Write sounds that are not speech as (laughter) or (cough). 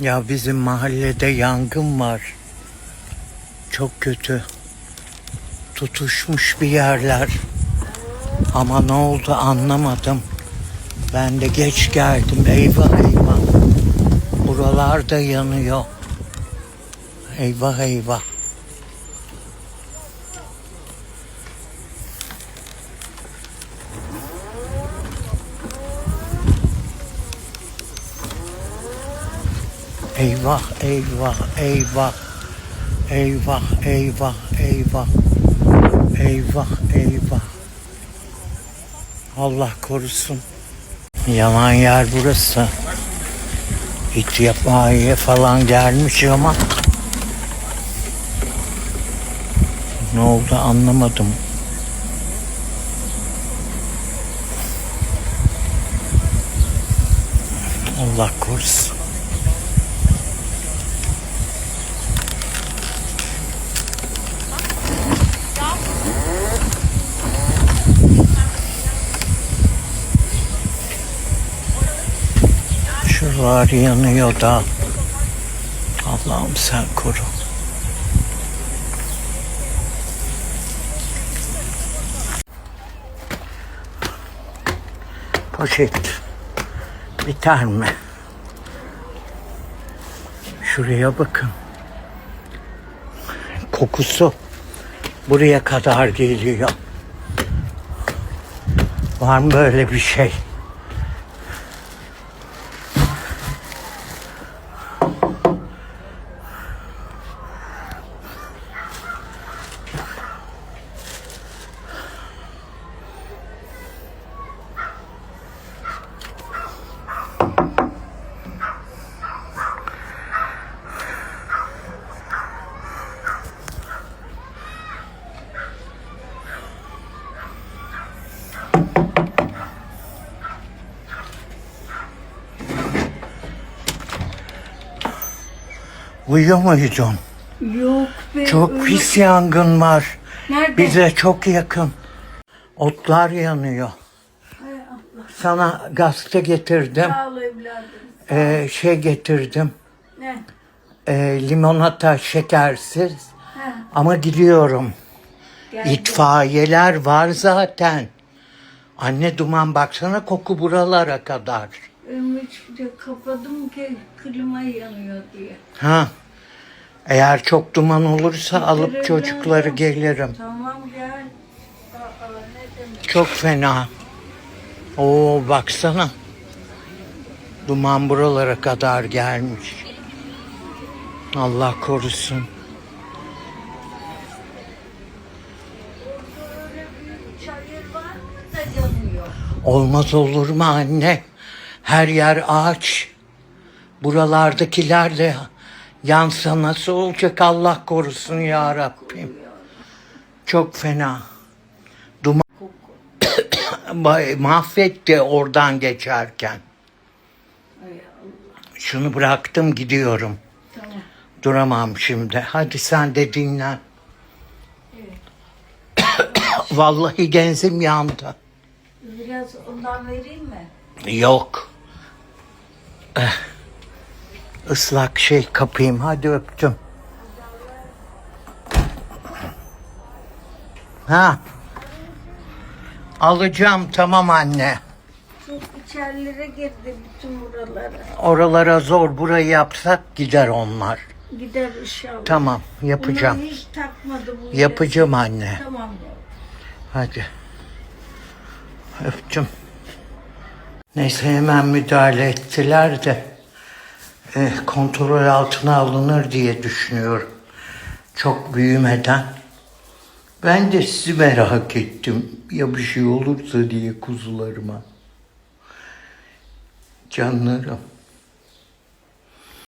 Ya bizim mahallede yangın var. Çok kötü. Tutuşmuş bir yerler. Ama ne oldu anlamadım. Ben de geç geldim. Eyvah eyvah. Buralar da yanıyor. Eyvah eyvah. Eyvah, eyvah, eyvah. Eyvah, eyvah, eyvah. Eyvah, eyvah. Allah korusun. Yaman yer burası. İtfaiye falan gelmiş ama ne oldu anlamadım. Allah korusun. Şuralar yanıyor da. Allah'ım sen koru. Poşet. Biter mi? Şuraya bakın. Kokusu buraya kadar geliyor. Var mı böyle bir şey? Uyuyor muydun? Yok be. Çok öyle- pis yangın var. Nerede? Bize çok yakın. Otlar yanıyor. Sana gazete getirdim. Sağ ol evladım. Ee, şey getirdim. Ne? Ee, limonata şekersiz. Ha, Ama gidiyorum. gel. İtfaiyeler var zaten. Anne duman baksana koku buralara kadar. Ümit de kapadım ki klima yanıyor diye. Ha. Eğer çok duman olursa alıp Gelirim, çocukları gelirim. gelirim. Tamam gel. Aa? Çok fena. Oo baksana. Duman buralara kadar gelmiş. Allah korusun. Böyle büyük çayır var da yanıyor. Olmaz olur mu anne? Her yer ağaç. Buralardakiler de yansa nasıl olacak Allah korusun ya Rabbim. Çok fena. Duman (coughs) mahvetti oradan geçerken. Şunu bıraktım gidiyorum. Tamam. Duramam şimdi. Hadi sen de dinlen. (coughs) Vallahi genzim yandı. Biraz ondan vereyim mi? Yok. Eh. Islak şey kapayım. Hadi öptüm. Ha. Alacağım tamam anne. Çok içerilere girdi bütün buralara. Oralara zor burayı yapsak gider onlar. Gider inşallah. Tamam yapacağım. Bunlar hiç takmadı bu. Yapacağım anne. Tamam. Hadi. Öptüm. Neyse hemen müdahale ettiler de e, kontrol altına alınır diye düşünüyorum. Çok büyümeden. Ben de sizi merak ettim. Ya bir şey olursa diye kuzularıma. Canlarım.